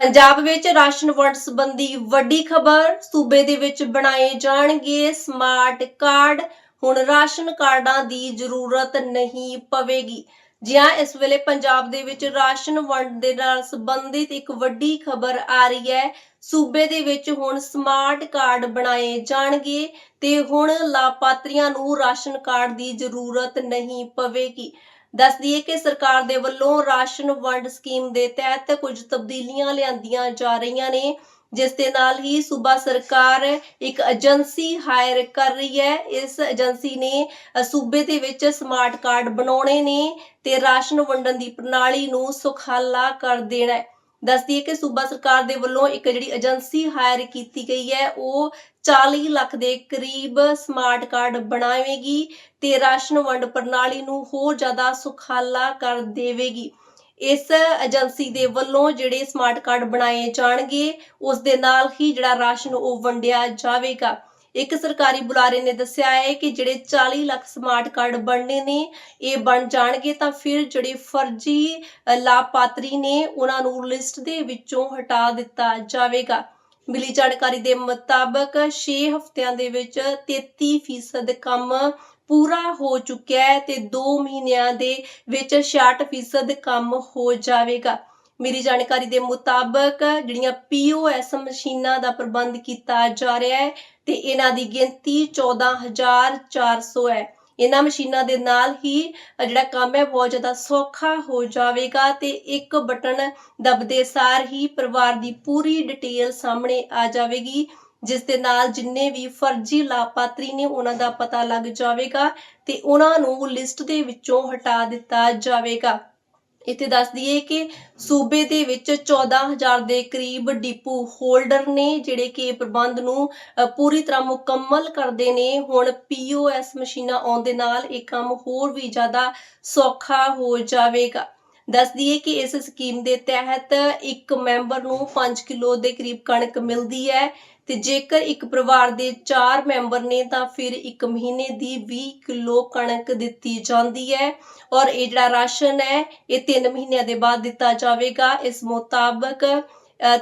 ਪੰਜਾਬ ਵਿੱਚ ਰਾਸ਼ਨ ਵੰਡ ਸੰਬੰਧੀ ਵੱਡੀ ਖਬਰ ਸੂਬੇ ਦੇ ਵਿੱਚ ਬਣਾਏ ਜਾਣਗੇ ਸਮਾਰਟ ਕਾਰਡ ਹੁਣ ਰਾਸ਼ਨ ਕਾਰਡਾਂ ਦੀ ਜ਼ਰੂਰਤ ਨਹੀਂ ਪਵੇਗੀ। ਜੀ ਹਾਂ ਇਸ ਵੇਲੇ ਪੰਜਾਬ ਦੇ ਵਿੱਚ ਰਾਸ਼ਨ ਵੰਡ ਦੇ ਨਾਲ ਸੰਬੰਧਿਤ ਇੱਕ ਵੱਡੀ ਖਬਰ ਆ ਰਹੀ ਹੈ। ਸੂਬੇ ਦੇ ਵਿੱਚ ਹੁਣ ਸਮਾਰਟ ਕਾਰਡ ਬਣਾਏ ਜਾਣਗੇ ਤੇ ਹੁਣ ਲਾਭਪਾਤਰੀਆਂ ਨੂੰ ਰਾਸ਼ਨ ਕਾਰਡ ਦੀ ਜ਼ਰੂਰਤ ਨਹੀਂ ਪਵੇਗੀ। ਦੱਸ ਦਈਏ ਕਿ ਸਰਕਾਰ ਦੇ ਵੱਲੋਂ ਰਾਸ਼ਨ ਵੰਡ ਸਕੀਮ ਦੇ ਤਹਿਤ ਕੁਝ ਤਬਦੀਲੀਆਂ ਲਿਆਂਦੀਆਂ ਜਾ ਰਹੀਆਂ ਨੇ, ਜਿਸ ਦੇ ਨਾਲ ਹੀ ਸੂਬਾ ਸਰਕਾਰ ਇੱਕ ਏਜੰਸੀ ਹਾਇਰ ਕਰ ਰਹੀ ਹੈ। ਇਸ ਏਜੰਸੀ ਨੇ ਸੂਬੇ ਦੇ ਵਿੱਚ ਸਮਾਰਟ ਕਾਰਡ ਬਣਾਉਣੇ ਨੇ ਤੇ ਰਾਸ਼ਨ ਵੰਡਣ ਦੀ ਪ੍ਰਣਾਲੀ ਨੂੰ ਸੁਖਾਲਾ ਕਰ ਦੇਣਾ ਹੈ। ਦੱਸ ਦਈਏ ਕਿ ਸੂਬਾ ਸਰਕਾਰ ਦੇ ਵੱਲੋਂ ਇੱਕ ਜਿਹੜੀ ਏਜੰਸੀ ਹਾਇਰ ਕੀਤੀ ਗਈ ਹੈ, ਉਹ 40 ਲੱਖ ਦੇ ਕਰੀਬ ਸਮਾਰਟ ਕਾਰਡ ਬਣਾਵੇਗੀ ਤੇ ਰਾਸ਼ਨ ਵੰਡ ਪ੍ਰਣਾਲੀ ਨੂੰ ਹੋਰ ਜ਼ਿਆਦਾ ਸੁਖਾਲਾ ਕਰ ਦੇਵੇਗੀ। ਇਸ ਏਜੰਸੀ ਦੇ ਵੱਲੋਂ ਜਿਹੜੇ ਸਮਾਰਟ ਕਾਰਡ ਬਣਾਏ ਜਾਣਗੇ, ਉਸ ਦੇ ਨਾਲ ਹੀ ਜਿਹੜਾ ਰਾਸ਼ਨ ਉਹ ਵੰਡਿਆ ਜਾਵੇਗਾ। ਇੱਕ ਸਰਕਾਰੀ ਬੁਲਾਰੇ ਨੇ ਦੱਸਿਆ ਹੈ ਕਿ ਜਿਹੜੇ 40 ਲੱਖ ਸਮਾਰਟ ਕਾਰਡ ਬਣਨੇ ਨੇ, ਇਹ ਬਣ ਜਾਣਗੇ ਤਾਂ ਫਿਰ ਜਿਹੜੇ ਫਰਜ਼ੀ ਲਾਭਪਾਤਰੀ ਨੇ ਉਹਨਾਂ ਨੂੰ ਲਿਸਟ ਦੇ ਵਿੱਚੋਂ ਹਟਾ ਦਿੱਤਾ ਜਾਵੇਗਾ। ਮਿਲੀ ਜਾਣਕਾਰੀ ਦੇ ਮੁਤਾਬਕ 6 ਹਫ਼ਤਿਆਂ ਦੇ ਵਿੱਚ 33% ਕੰਮ ਪੂਰਾ ਹੋ ਚੁੱਕਿਆ ਹੈ ਤੇ 2 ਮਹੀਨਿਆਂ ਦੇ ਵਿੱਚ 66% ਕੰਮ ਹੋ ਜਾਵੇਗਾ। ਮੇਰੀ ਜਾਣਕਾਰੀ ਦੇ ਮੁਤਾਬਕ ਜਿਹੜੀਆਂ ਪੀਓਐਸ ਮਸ਼ੀਨਾਂ ਦਾ ਪ੍ਰਬੰਧ ਕੀਤਾ ਜਾ ਰਿਹਾ ਹੈ ਤੇ ਇਹਨਾਂ ਦੀ ਗਿਣਤੀ 14400 ਹੈ। ਇਹਨਾਂ ਮਸ਼ੀਨਾਂ ਦੇ ਨਾਲ ਹੀ ਜਿਹੜਾ ਕੰਮ ਹੈ ਬਹੁਤ ਜ਼ਿਆਦਾ ਸੌਖਾ ਹੋ ਜਾਵੇਗਾ ਤੇ ਇੱਕ ਬਟਨ ਦਬਦੇ ਸਾਰ ਹੀ ਪਰਿਵਾਰ ਦੀ ਪੂਰੀ ਡਿਟੇਲ ਸਾਹਮਣੇ ਆ ਜਾਵੇਗੀ, ਜਿਸ ਦੇ ਨਾਲ ਜਿੰਨੇ ਵੀ ਫਰਜ਼ੀ ਲਾਭਪਾਤਰੀ ਨੇ ਉਹਨਾਂ ਦਾ ਪਤਾ ਲੱਗ ਜਾਵੇਗਾ ਤੇ ਉਹਨਾਂ ਨੂੰ ਲਿਸਟ ਦੇ ਵਿੱਚੋਂ ਹਟਾ ਦਿੱਤਾ ਜਾਵੇਗਾ। ਇੱਥੇ ਦੱਸ ਦਈਏ ਕਿ ਸੂਬੇ ਦੇ ਵਿੱਚ 14000 ਦੇ ਕਰੀਬ ਡਿਪੂ ਹੋਲਡਰ ਨੇ ਜਿਹੜੇ ਕਿ ਪ੍ਰਬੰਧ ਨੂੰ ਪੂਰੀ ਤਰ੍ਹਾਂ ਮੁਕੰਮਲ ਕਰਦੇ ਨੇ। ਹੁਣ ਪੀਓਐਸ ਮਸ਼ੀਨਾਂ ਆਉਣ ਦੇ ਨਾਲ ਇਹ ਕੰਮ ਹੋਰ ਵੀ ਜ਼ਿਆਦਾ ਸੌਖਾ ਹੋ ਜਾਵੇਗਾ। ਦੱਸ ਦਈਏ ਕਿ ਇਸ ਸਕੀਮ ਦੇ ਤਹਿਤ ਇੱਕ ਮੈਂਬਰ ਨੂੰ 5 ਕਿਲੋ ਦੇ ਕਰੀਬ ਕਣਕ ਮਿਲਦੀ ਹੈ। ਤੇ ਜੇਕਰ ਇੱਕ ਪਰਿਵਾਰ ਦੇ 4 ਮੈਂਬਰ ਨੇ, ਤਾਂ ਫਿਰ ਇੱਕ ਮਹੀਨੇ ਦੀ 20 ਕਿਲੋ ਕਣਕ ਦਿੱਤੀ ਜਾਂਦੀ ਹੈ ਔਰ ਇਹ ਜਿਹੜਾ ਰਾਸ਼ਨ ਹੈ, ਇਹ 3 ਮਹੀਨਿਆਂ ਦੇ ਬਾਅਦ ਦਿੱਤਾ ਜਾਵੇਗਾ। ਇਸ ਮੁਤਾਬਕ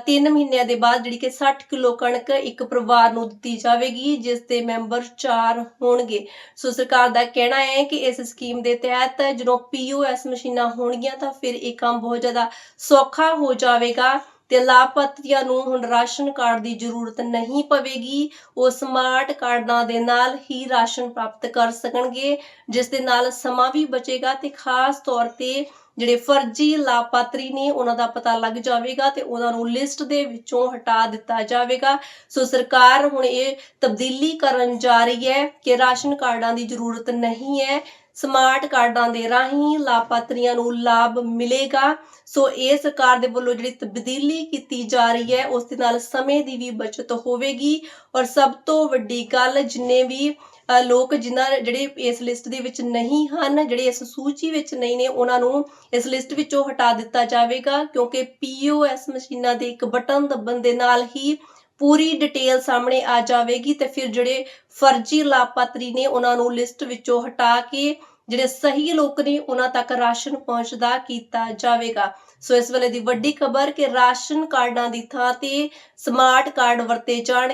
3 ਮਹੀਨਿਆਂ ਦੇ ਬਾਅਦ ਜਿਹੜੀ ਕਿ 60 ਕਿਲੋ ਕਣਕ ਇੱਕ ਪਰਿਵਾਰ ਨੂੰ ਦਿੱਤੀ ਜਾਵੇਗੀ, ਜਿਸ ਦੇ ਮੈਂਬਰ 4 ਹੋਣਗੇ। ਸੋ ਸਰਕਾਰ ਦਾ ਕਹਿਣਾ ਹੈ ਕਿ ਇਸ ਸਕੀਮ ਦੇ ਤਹਿਤ ਜਦੋਂ ਪੀਓਐਸ ਮਸ਼ੀਨਾਂ ਹੋਣਗੀਆਂ, ਤਾਂ ਫਿਰ ਇਹ ਕੰਮ ਬਹੁਤ ਜ਼ਿਆਦਾ ਸੌਖਾ ਹੋ ਜਾਵੇਗਾ। ਤੇ ਲਾਭਪਾਤਰੀਆਂ ਨੂੰ ਹੁਣ ਰਾਸ਼ਨ ਕਾਰਡ ਦੀ ਜ਼ਰੂਰਤ ਨਹੀਂ ਪਵੇਗੀ, ਉਹ ਸਮਾਰਟ ਕਾਰਡਾਂ ਦੇ ਨਾਲ ਹੀ ਰਾਸ਼ਨ ਪ੍ਰਾਪਤ ਕਰ ਸਕਣਗੇ, ਜਿਸ ਦੇ ਨਾਲ ਸਮਾਂ ਵੀ ਬਚੇਗਾ ਤੇ ਖਾਸ ਤੌਰ ਤੇ ਜਿਹੜੇ ਫਰਜ਼ੀ ਲਾਭਪਾਤਰੀ ਨੇ ਉਹਨਾਂ ਦਾ ਪਤਾ ਲੱਗ ਜਾਵੇਗਾ ਤੇ ਉਹਨਾਂ ਨੂੰ ਲਿਸਟ ਦੇ ਵਿੱਚੋਂ ਹਟਾ ਦਿੱਤਾ ਜਾਵੇਗਾ। ਸੋ ਸਰਕਾਰ ਹੁਣ ਇਹ ਤਬਦੀਲੀ ਕਰਨ ਜਾ ਰਹੀ ਹੈ ਕਿ ਰਾਸ਼ਨ ਕਾਰਡਾਂ ਦੀ ਜ਼ਰੂਰਤ ਨਹੀਂ ਹੈ ਸਮਾਰਟ ਕਾਰਡਾਂ ਦੇ ਰਾਹੀਂ ਲਾਭਪਾਤਰੀਆਂ ਨੂੰ ਲਾਭ ਮਿਲੇਗਾ। ਸੋ ਇਹ ਸਰਕਾਰ ਦੇ ਵੱਲੋਂ ਜਿਹੜੀ ਤਬਦੀਲੀ ਕੀਤੀ ਜਾ ਰਹੀ ਹੈ, ਉਸ ਦੇ ਨਾਲ ਸਮੇਂ ਦੀ ਵੀ ਬਚਤ ਹੋਵੇਗੀ। ਔਰ ਸਭ ਤੋਂ ਵੱਡੀ ਗੱਲ, ਜਿੰਨੇ ਵੀ ਲੋਕ ਜਿਨ੍ਹਾਂ ਜਿਹੜੇ ਇਸ ਲਿਸਟ ਦੇ ਵਿੱਚ ਨਹੀਂ ਹਨ, ਜਿਹੜੇ ਇਸ ਸੂਚੀ ਵਿੱਚ ਨਹੀਂ ਨੇ, ਉਹਨਾਂ ਨੂੰ ਇਸ ਲਿਸਟ ਵਿੱਚੋਂ ਹਟਾ ਦਿੱਤਾ ਜਾਵੇਗਾ। ਕਿਉਂਕਿ ਪੀਓਐਸ ਮਸ਼ੀਨਾਂ ਦੇ ਇੱਕ ਬਟਨ ਦੱਬਣ ਦੇ ਨਾਲ ਹੀ ਪੂਰੀ ਡਿਟੇਲ ਸਾਹਮਣੇ ਆ ਜਾਵੇਗੀ ਤੇ ਫਿਰ ਜਿਹੜੇ ਫਰਜ਼ੀ ਲਾਭਪਾਤਰੀ ਨੇ ਉਹਨਾਂ ਨੂੰ ਲਿਸਟ ਵਿੱਚੋਂ ਹਟਾ ਕੇ ਜਿਹੜੇ ਸਹੀ ਲੋਕ ਨੇ ਉਹਨਾਂ ਤੱਕ ਰਾਸ਼ਨ ਪਹੁੰਚਦਾ ਕੀਤਾ ਜਾਵੇਗਾ। ਸੋ ਇਸ ਵੇਲੇ ਦੀ ਵੱਡੀ ਖਬਰ ਕਿ ਰਾਸ਼ਨ ਕਾਰਡਾਂ ਦੀ ਥਾਂ ਤੇ ਸਮਾਰਟ ਕਾਰਡ ਵਰਤੇ ਜਾਣ।